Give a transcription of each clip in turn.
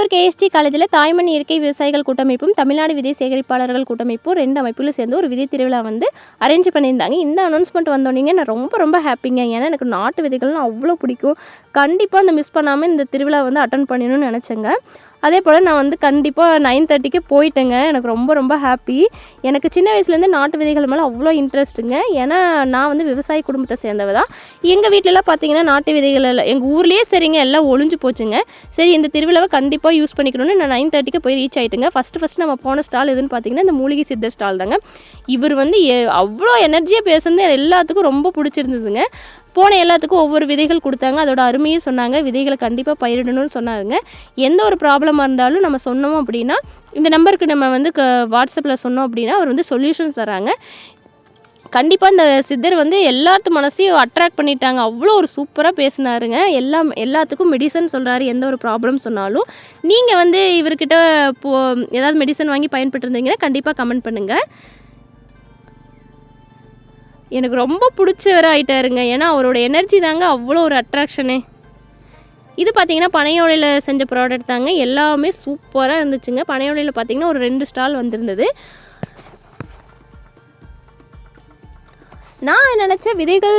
Coimbatore KST காலேஜில் தாய்மண் இயற்கை விவசாயிகள் கூட்டமைப்பும் தமிழ்நாடு விதை சேகரிப்பாளர்கள் கூட்டமைப்பும் ரெண்டு அமைப்புகளும் சேர்ந்து ஒரு விதை திருவிழா வந்து அரேஞ்ச் பண்ணியிருந்தாங்க. இந்த அனௌன்ஸ்மெண்ட் வந்தோடனே நான் ரொம்ப ரொம்ப ஹாப்பிங்க ஏன்னா எனக்கு நாட்டு விதைகள்லாம் அவ்வளோ பிடிக்கும். கண்டிப்பாக அந்த மிஸ் பண்ணாமல் இந்த திருவிழா வந்து அட்டன் பண்ணணும்னு நினச்சேங்க. அதே போல் நான் வந்து கண்டிப்பாக நைன் தேர்ட்டிக்கு போயிட்டேங்க. எனக்கு ரொம்ப ரொம்ப ஹாப்பி எனக்கு சின்ன வயசுலேருந்து நாட்டு விதைகள் மேலே அவ்வளோ இன்ட்ரெஸ்ட்டுங்க ஏன்னா நான் வந்து விவசாய குடும்பத்தை சேர்ந்தவ தான் எங்கள் வீட்டிலலாம் பார்த்தீங்கன்னா நாட்டு விதைகள் எல்லாம் எங்கள் ஊர்லேயே சரிங்க எல்லாம் ஒளிஞ்சு போச்சுங்க. சரி இந்த திருவிழாவை கண்டிப்பாக யூஸ் பண்ணிக்கணும்னு நான் நைன் தேர்ட்டிக்கு போய் ரீச் ஆகிட்டுங்க ஃபஸ்ட்டு ஃபஸ்ட்டு நம்ம போன ஸ்டால் எதுன்னு பார்த்தீங்கன்னா இந்த மூலிகை சித்த ஸ்டால் தாங்க. இவர் வந்து எ- அவ்வளோ எனர்ஜியாக பேசுனது எல்லாத்துக்கும் ரொம்ப பிடிச்சிருந்ததுங்க. போன எல்லாத்துக்கும் ஒவ்வொரு விதைகள் கொடுத்தாங்க. அதோட அருமையும் சொன்னாங்க. விதைகளை கண்டிப்பாக பயிரிடணும்னு சொன்னாங்க. எந்த ஒரு ப்ராப்ளமாக இருந்தாலும் நம்ம சொன்னோம் அப்படின்னா இந்த நம்பருக்கு நம்ம வந்து க வாட்ஸ்அப்பில் சொன்னோம் அப்படின்னா அவர் வந்து சொல்யூஷன்ஸ் தராங்க. கண்டிப்பாக இந்த சித்தர் வந்து எல்லாத்து மனசையும் அட்ராக்ட் பண்ணிட்டாங்க. அவ்வளோ ஒரு சூப்பராக பேசினாருங்க. எல்லாம் எல்லாத்துக்கும் மெடிசன் சொல்கிறாரு எந்த ஒரு ப்ராப்ளம் சொன்னாலும். நீங்கள் வந்து இவர்கிட்ட போ ஏதாவது மெடிசன் வாங்கி பயன்பட்டுருந்தீங்கன்னா கண்டிப்பாக கமெண்ட் பண்ணுங்கள் எனக்கு ரொம்ப பிடிச்சவர் ஆகிட்டாருங்க ஏன்னா அவரோட எனர்ஜி தாங்க அவ்வளோ ஒரு அட்ராக்ஷனே இது பார்த்தீங்கன்னா பனையோலையில் செஞ்ச ப்ராடக்ட் தாங்க. எல்லாமே சூப்பராக இருந்துச்சுங்க. பனையோலையில் பார்த்தீங்கன்னா ஒரு ரெண்டு ஸ்டால் வந்திருந்தது. நான் நினச்சேன் விதைகள்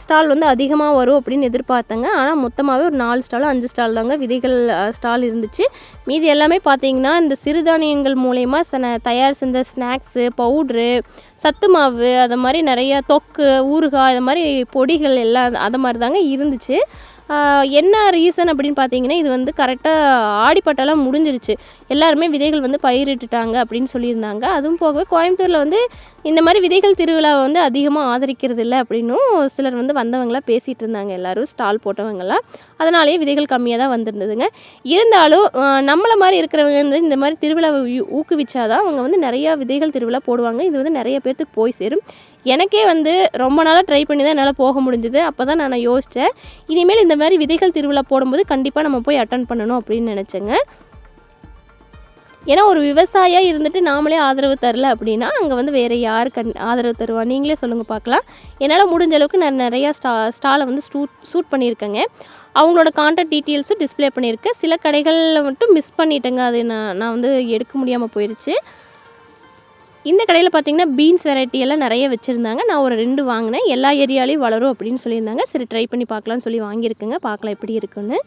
ஸ்டால் வந்து அதிகமாக வரும் அப்படின்னு எதிர்பார்த்தேங்க. ஆனால் மொத்தமாகவே ஒரு நாலு ஸ்டாலும் அஞ்சு ஸ்டால் தாங்க விதைகள் ஸ்டால் இருந்துச்சு. மீதி எல்லாமே பார்த்தீங்கன்னா இந்த சிறுதானியங்கள் மூலயமா சன தயார் செஞ்ச ஸ்நாக்ஸு பவுட்ரு சத்து மாவு அது மாதிரி நிறையா தொக்கு ஊறுகாய் அது மாதிரி பொடிகள் எல்லாம் அது மாதிரி தாங்க இருந்துச்சு. என்ன ரீசன் அப்படின்னு பார்த்தீங்கன்னா இது வந்து கரெக்டாக ஆடிப்பட்டெல்லாம் முடிஞ்சிருச்சு. எல்லாருமே விதைகள் வந்து பயிரிட்டுட்டாங்க அப்படின்னு சொல்லியிருந்தாங்க. அதுவும் போகவே கோயம்புத்தூரில் வந்து இந்த மாதிரி விதைகள் திருவிழாவை வந்து அதிகமாக ஆதரிக்கிறது இல்லை அப்படின்னும் சிலர் வந்து வந்தவங்களாம் பேசிகிட்டு இருந்தாங்க. எல்லாரும் ஸ்டால் போட்டவங்கெல்லாம் அதனாலேயே விதைகள் கம்மியாக தான் வந்திருந்ததுங்க. இருந்தாலும் நம்மளை மாதிரி இருக்கிறவங்க வந்து இந்த மாதிரி திருவிழாவை ஊக்குவிச்சாதான் அவங்க வந்து நிறையா விதைகள் திருவிழா போடுவாங்க. இது வந்து நிறைய பேர்த்துக்கு போய் சேரும். எனக்கே வந்து ரொம்ப நாளாக ட்ரை பண்ணி தான் என்னால் போக முடிஞ்சுது. அப்போ தான் நான் யோசித்தேன் இனிமேல் இந்த மாதிரி விதைகள் திருவிழா போடும்போது கண்டிப்பாக நம்ம போய் அட்டன் பண்ணணும் அப்படின்னு நினச்சேங்க. ஏன்னா ஒரு விவசாயியாக இருந்துட்டு நாமளே ஆதரவு தரல அப்படின்னா அங்கே வந்து வேறு யார் கண் ஆதரவு தருவா? நீங்களே சொல்லுங்கள் பார்க்கலாம். என்னால் முடிஞ்ச அளவுக்கு நான் நிறையா ஸ்டா ஸ்டாலை வந்து ஷூட் ஷூட் பண்ணியிருக்கேங்க. அவங்களோட கான்டாக்ட் டீட்டெயில்ஸும் டிஸ்ப்ளே பண்ணியிருக்கேன். சில கடைகளில் மட்டும் மிஸ் பண்ணிட்டேங்க. அது நான் நான் வந்து எடுக்க முடியாமல் போயிடுச்சு இந்த கடையில் பார்த்தீங்கன்னா பீன்ஸ் வெரைட்டி எல்லாம் நிறைய வச்சுருந்தாங்க. நான் ஒரு ரெண்டு வாங்கினேன். எல்லா ஏரியாலையும் வளரும் அப்படின்னு சொல்லியிருந்தாங்க. சரி ட்ரை பண்ணி பார்க்கலாம்னு சொல்லி வாங்கியிருக்குங்க. பார்க்கலாம் எப்படி இருக்குன்னு.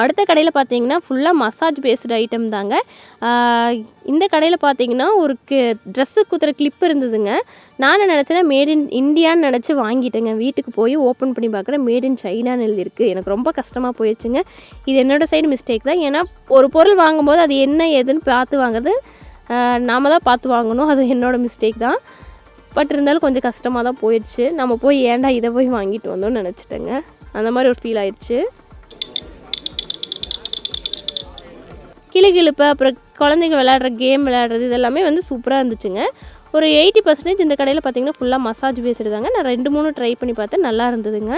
அடுத்த கடையில் பார்த்தீங்கன்னா ஃபுல்லாக மசாஜ் பேஸ்டு ஐட்டம் தாங்க. இந்த கடையில் பார்த்தீங்கன்னா ஒரு ட்ரெஸ்ஸு குத்துற கிளிப் இருந்ததுங்க. நான் நினச்சேன்னா மேட் இன் இந்தியான்னு நினச்சி வாங்கிட்டேங்க. வீட்டுக்கு போய் ஓப்பன் பண்ணி பார்க்குறேன் மேட் இன் சைனான்னு எழுதியிருக்கு. எனக்கு ரொம்ப கஷ்டமாக போயிடுச்சுங்க இது என்னோடய சைடு மிஸ்டேக் தான். ஏன்னா ஒரு பொருள் வாங்கும்போது அது என்ன ஏதுன்னு பார்த்து வாங்குறது நாம தான் பார்த்து வாங்கணும். அது என்னோடய மிஸ்டேக் தான். பட் இருந்தாலும் கொஞ்சம் கஷ்டமாக தான் போயிடுச்சு. நம்ம போய் ஏன்டா இதை போய் வாங்கிட்டு வந்தோம்னு நினச்சிட்டேங்க. அந்த மாதிரி ஒரு ஃபீல் ஆயிடுச்சு. கிளுகிழுப்பு அப்புறம் குழந்தைங்க விளையாடுற கேம் விளையாடுறது இதெல்லாமே வந்து சூப்பராக இருந்துச்சுங்க. ஒரு எயிட்டி பர்சன்டேஜ் இந்த கடையில் பார்த்தீங்கன்னா ஃபுல்லாக மசாஜ் பேஸ்டு தாங்க நான் ரெண்டு மூணு ட்ரை பண்ணி பார்த்தேன். நல்லா இருந்ததுங்க.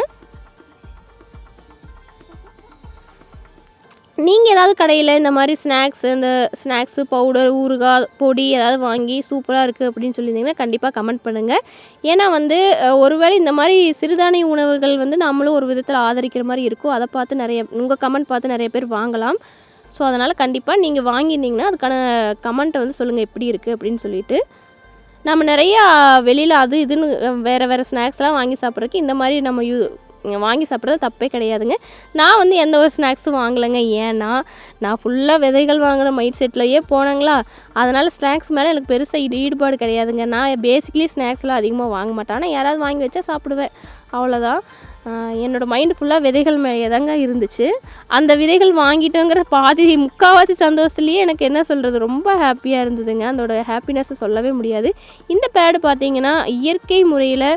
நீங்கள் ஏதாவது கடையில் இந்த மாதிரி ஸ்நாக்ஸ் இந்த ஸ்நாக்ஸு பவுடர் ஊறுகாய் பொடி ஏதாவது வாங்கி சூப்பராக இருக்குது அப்படின்னு சொல்லியிருந்தீங்கன்னா கண்டிப்பாக கமெண்ட் பண்ணுங்கள் ஏன்னா வந்து ஒருவேளை இந்த மாதிரி சிறுதானிய உணவுகள் வந்து நம்மளும் ஒரு விதத்தில் ஆதரிக்கிற மாதிரி இருக்கும். அதை பார்த்து நிறைய உங்கள் கமெண்ட் பார்த்து நிறைய பேர் வாங்கலாம். ஸோ அதனால் கண்டிப்பாக நீங்கள் வாங்கியிருந்தீங்கன்னா அதுக்கான கமெண்ட்டை வந்து சொல்லுங்கள் எப்படி இருக்குது அப்படின்னு சொல்லிட்டு. நம்ம நிறையா வெளியில் அது இதுன்னு வேறு வேறு ஸ்நாக்ஸ்லாம் வாங்கி சாப்பிட்றதுக்கு இந்த மாதிரி நம்ம யூ வாங்கி சாப்பிட்றது தப்பே கிடையாதுங்க. நான் வந்து எந்த ஒரு ஸ்நாக்ஸும் வாங்கலைங்க. ஏன்னா நான் ஃபுல்லாக விதைகள் வாங்கின மைண்ட் செட்லையே போனாங்களா? அதனால் ஸ்நாக்ஸ் மேலே எனக்கு பெருசாக ஈடு ஈடுபாடு கிடையாதுங்க. நான் பேசிக்கலி ஸ்நாக்ஸ்லாம் அதிகமாக வாங்க மாட்டேன். ஆனால் யாராவது வாங்கி வச்சா சாப்பிடுவேன். அவ்வளோதான் என்னோடய மைண்டு ஃபுல்லாக விதைகள் மேலே தாங்க இருந்துச்சு. அந்த விதைகள் வாங்கிட்டோங்கிற பாதி முக்கால்வாசி சந்தோஷத்துலேயே எனக்கு என்ன சொல்கிறது ரொம்ப ஹாப்பியாக இருந்ததுங்க. அதோட ஹாப்பினஸ்ஸை சொல்லவே முடியாது. இந்த பேடு பார்த்திங்கன்னா இயற்கை முறையில்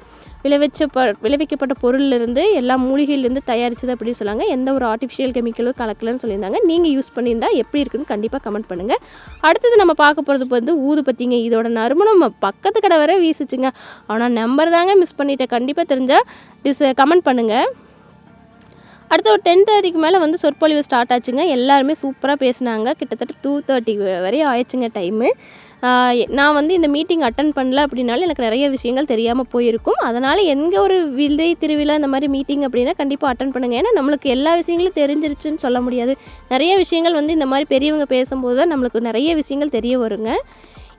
விளைவிச்ச ப விளைவிக்கப்பட்ட பொருள்லேருந்து எல்லா மூலிகையிலேருந்து தயாரிச்சது அப்படின்னு சொன்னாங்க. எந்த ஒரு ஆர்டிஃபிஷியல் கெமிக்கலும் கலக்கலன்னு சொல்லியிருந்தாங்க. நீங்கள் யூஸ் பண்ணியிருந்தால் எப்படி இருக்குன்னு கண்டிப்பாக கமெண்ட் பண்ணுங்கள் அடுத்தது நம்ம பார்க்க போகிறது வந்து ஊதுபத்திங்க இதோட நறுமணம் பக்கத்து கடை வரை வீசிச்சுங்க. ஆனால் நம்பர் தாங்க மிஸ் பண்ணிட்டேன். கண்டிப்பாக தெரிஞ்சால் டிஸ் கமெண்ட் பண்ணுங்கள் அடுத்து ஒரு டென் தேர்ட்டிக்கு மேலே வந்து சொற்பொழிவு ஸ்டார்ட் ஆச்சுங்க. எல்லாருமே சூப்பராக பேசினாங்க. கிட்டத்தட்ட டூ தேர்ட்டி வரையும் ஆயிடுச்சுங்க டைமு நான் வந்து இந்த மீட்டிங் அட்டன் பண்ணல அப்படின்னாலும் எனக்கு நிறைய விஷயங்கள் தெரியாமல் போயிருக்கும். அதனால் எங்கே ஒரு விதை திருவிழா இந்த மாதிரி மீட்டிங் அப்படின்னா கண்டிப்பாக அட்டன் பண்ணுங்கள் ஏன்னா நம்மளுக்கு எல்லா விஷயங்களும் தெரிஞ்சிருச்சுன்னு சொல்ல முடியாது. நிறைய விஷயங்கள் வந்து இந்த மாதிரி பெரியவங்க பேசும்போது தான் நம்மளுக்கு நிறைய விஷயங்கள் தெரிய வருங்க.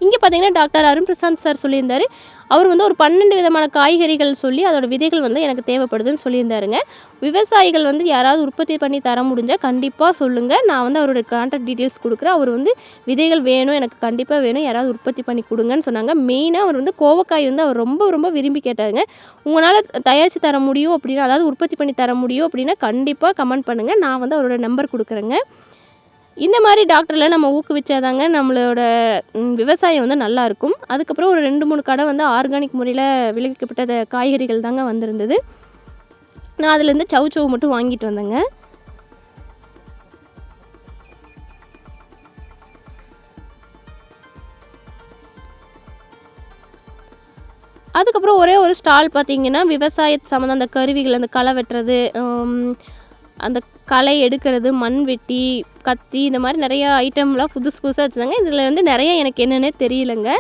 இங்கே பார்த்தீங்கன்னா டாக்டர் அருண் பிரசாந்த் சார் சொல்லியிருந்தாரு. அவர் வந்து ஒரு பன்னெண்டு விதமான காய்கறிகள் சொல்லி அதோட விதைகள் வந்து எனக்கு தேவைப்படுதுன்னு சொல்லியிருந்தாருங்க. விவசாயிகள் வந்து யாராவது உற்பத்தி பண்ணி தர முடிஞ்சால் கண்டிப்பாக சொல்லுங்கள் நான் வந்து அவரோட கான்டாக்ட் டீட்டெயில்ஸ் கொடுக்குறேன். அவர் வந்து விதைகள் வேணும் எனக்கு கண்டிப்பாக வேணும். யாராவது உற்பத்தி பண்ணி கொடுங்கன்னு சொன்னாங்க. மெயினாக அவர் வந்து கோவக்காய் வந்து அவர் ரொம்ப ரொம்ப விரும்பி கேட்டாருங்க. உங்களால் தயாரித்து தர முடியும் அப்படின்னா அதாவது உற்பத்தி பண்ணி தர முடியும் அப்படின்னா கண்டிப்பாக கமெண்ட் பண்ணுங்கள் நான் வந்து அவரோட நம்பர் கொடுக்குறேங்க. இந்த மாதிரி டாக்டரில் நம்ம ஊக்குவிச்சாதாங்க நம்மளோட விவசாயம் வந்து நல்லாயிருக்கும் அதுக்கப்புறம் ஒரு ரெண்டு மூணு கடை வந்து ஆர்கானிக் முறையில் விளைவிக்கப்பட்ட காய்கறிகள் தாங்க வந்திருந்தது. நான் அதுலேருந்து சவு சவு மட்டும் வாங்கிட்டு வந்தேங்க. அதுக்கப்புறம் ஒரே ஒரு ஸ்டால் பார்த்தீங்கன்னா விவசாய சம்மந்த அந்த கருவிகள் அந்த களை வெட்டுறது அந்த களை எடுக்கிறது மண் வெட்டி கத்தி இந்த மாதிரி நிறையா ஐட்டம்லாம் புதுசு புதுசாக வச்சுருந்தாங்க. இதில் வந்து நிறைய எனக்கு என்னென்னே தெரியலங்க.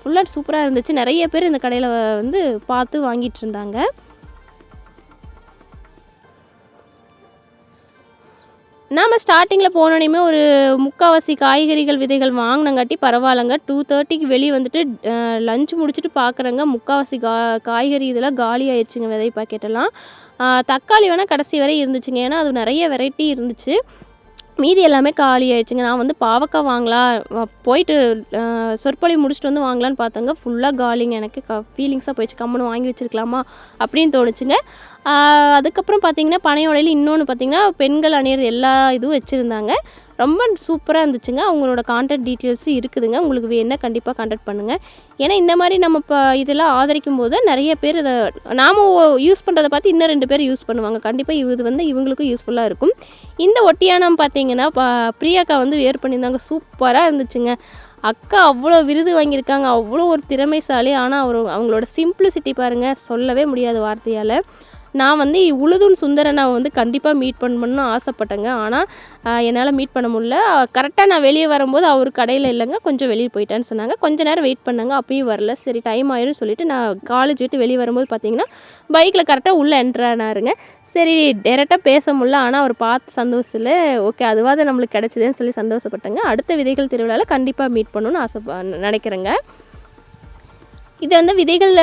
ஃபுல்லாக சூப்பராக இருந்துச்சு. நிறைய பேர் இந்த கடையில் வந்து பார்த்து வாங்கிட்டு இருந்தாங்க. நாம் ஸ்டார்டிங்கில் போனோடனே ஒரு முக்கால்வாசி காய்கறிகள் விதைகள் வாங்கினங்காட்டி பரவாயில்லங்க. டூ தேர்ட்டிக்கு வெளியே வந்துட்டு லஞ்ச் முடிச்சுட்டு பார்க்குறேங்க முக்கால்வாசி கா காய்கறி இதெல்லாம் காலி ஆயிடுச்சுங்க விதை பாக்கெட்டெல்லாம் தக்காளி வேணால் கடைசி வரை இருந்துச்சுங்க. ஏன்னா அது நிறைய வெரைட்டி இருந்துச்சு. மீதி எல்லாமே காலி ஆயிடுச்சுங்க. நான் வந்து பாவக்காய் வாங்கலாம் போயிட்டு சொற்பொழி முடிச்சுட்டு வந்து வாங்கலான்னு பார்த்தங்க. ஃபுல்லாக காலிங்க. எனக்கு க ஃபீலிங்ஸாக போயிடுச்சு. கம்முன்னு வாங்கி வச்சிருக்கலாமா அப்படின்னு தோணுச்சுங்க. அதுக்கப்புறம் பார்த்தீங்கன்னா பனையோலையில் இன்னொன்று பார்த்தீங்கன்னா பெண்கள் அணியிற எல்லா இதுவும் வச்சுருந்தாங்க. ரொம்ப சூப்பராக இருந்துச்சுங்க. அவங்களோட கான்டாக்ட் டீட்டெயில்ஸும் இருக்குதுங்க. உங்களுக்கு வேணால் கண்டிப்பாக கான்டாக்ட் பண்ணுங்கள் ஏன்னா இந்த மாதிரி நம்ம இப்போ இதெல்லாம் ஆதரிக்கும் போது நிறைய பேர் இதை நாம் யூஸ் பண்ணுறத பார்த்து இன்னும் ரெண்டு பேர் யூஸ் பண்ணுவாங்க. கண்டிப்பாக இது வந்து இவங்களுக்கும் யூஸ்ஃபுல்லாக இருக்கும். இந்த ஒட்டியானம் பார்த்தீங்கன்னா பிரியாக்கா வந்து வேர் பண்ணியிருந்தாங்க. சூப்பராக இருந்துச்சுங்க. அக்கா அவ்வளோ விருது வாங்கியிருக்காங்க. அவ்வளோ ஒரு திறமைசாலி. ஆனால் அவர் அவங்களோட சிம்பிளிசிட்டி பாருங்கள் சொல்லவே முடியாது வார்த்தையால். நான் வந்து உழுதுன் சுந்தரனை வந்து கண்டிப்பாக மீட் பண்ணணும்னு ஆசைப்பட்டேங்க. ஆனால் என்னால் மீட் பண்ண முடியல. கரெக்டாக நான் வெளியே வரும்போது அவர் கடையில் இல்லைங்க. கொஞ்சம் வெளியே போயிட்டேன்னு சொன்னாங்க. கொஞ்ச நேரம் வெயிட் பண்ணாங்க. அப்பயும் வரல. சரி டைம் ஆயிரும் சொல்லிட்டு நான் காலேஜ் விட்டு வெளியே வரும்போது பார்த்தீங்கன்னா பைக்கில் கரெக்டாக உள்ளே என்ட்ரானாருங்க சரி டேரெக்டாக பேச முடியல. ஆனால் அவர் பார்த்து சந்தோஷத்தில் ஓகே அதுவாது நம்மளுக்கு கிடச்சிதுன்னு சொல்லி சந்தோஷப்பட்டேங்க. அடுத்த விதைகள் திருவிழாவில் கண்டிப்பாக மீட் பண்ணணும்னு ஆசை நினைக்கிறேங்க. இதை வந்து விதைகள்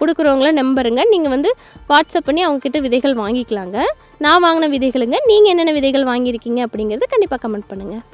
கொடுக்குறவங்கள நம்பருங்க நீங்கள் வந்து வாட்ஸ்அப் பண்ணி அவங்கக்கிட்ட விதைகள் வாங்கிக்கலாங்க. நான் வாங்கின விதைகளுங்க. நீங்கள் என்னென்ன விதைகள் வாங்கியிருக்கீங்க அப்படிங்கிறது கண்டிப்பாக கமெண்ட் பண்ணுங்கள்